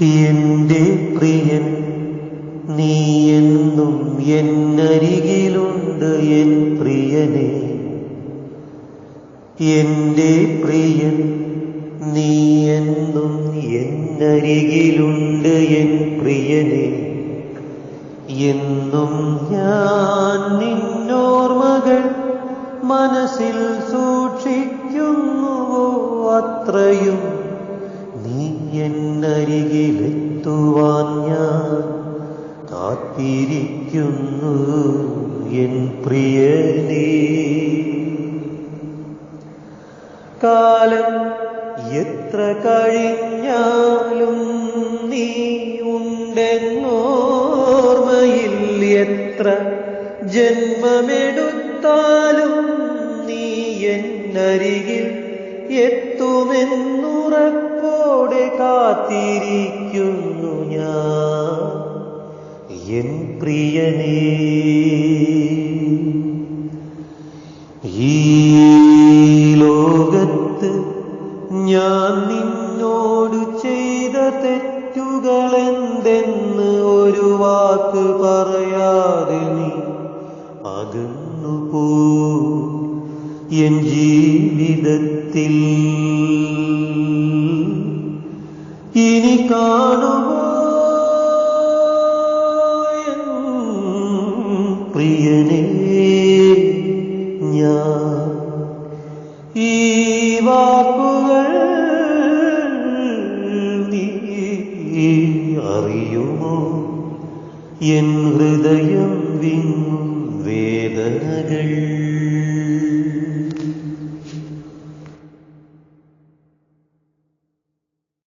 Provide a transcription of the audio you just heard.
എന്റെ പ്രിയൻ നീ എന്നും എന്നരികിലുണ്ട് എൻ പ്രിയനെ. എന്റെ പ്രിയൻ നീ എന്നും എന്നരികിലുണ്ട് എൻ പ്രിയനെ. എന്നും ഞാൻ നിന്നോർമകൾ മനസ്സിൽ സൂക്ഷിക്കുന്നുവോ അത്രയും നീ എന്നരികിലെത്തുവാൻ ഞാൻ കാത്തിരിക്കുന്നു എൻ പ്രിയനേ കാലം എത്ര കഴിഞ്ഞാലും നീ ഉണ്ടെന്നോർമ്മയിൽ എത്ര ജന്മമെടുത്താലും നീ എന്നരികിൽ എത്തുമെന്നുറപ്പോടെ കാത്തിരിക്കുന്നു ഞാൻ. എൻ പ്രിയനേ ഈ ലോകത്ത് ഞാൻ നിന്നോട് ചെയ്ത തെറ്റുകളെന്തെന്ന് ഒരു വാക്ക് പറയാതെ നീ അകന്നു പോ. എൻ ജീവിതത്തിൽ ഇനി കാണുമോ? ഞാൻ ഈ വാക്കുകൾ നീ അറിയുമോ? എൻ ഹൃദയം വിൻ വേദനകൾ.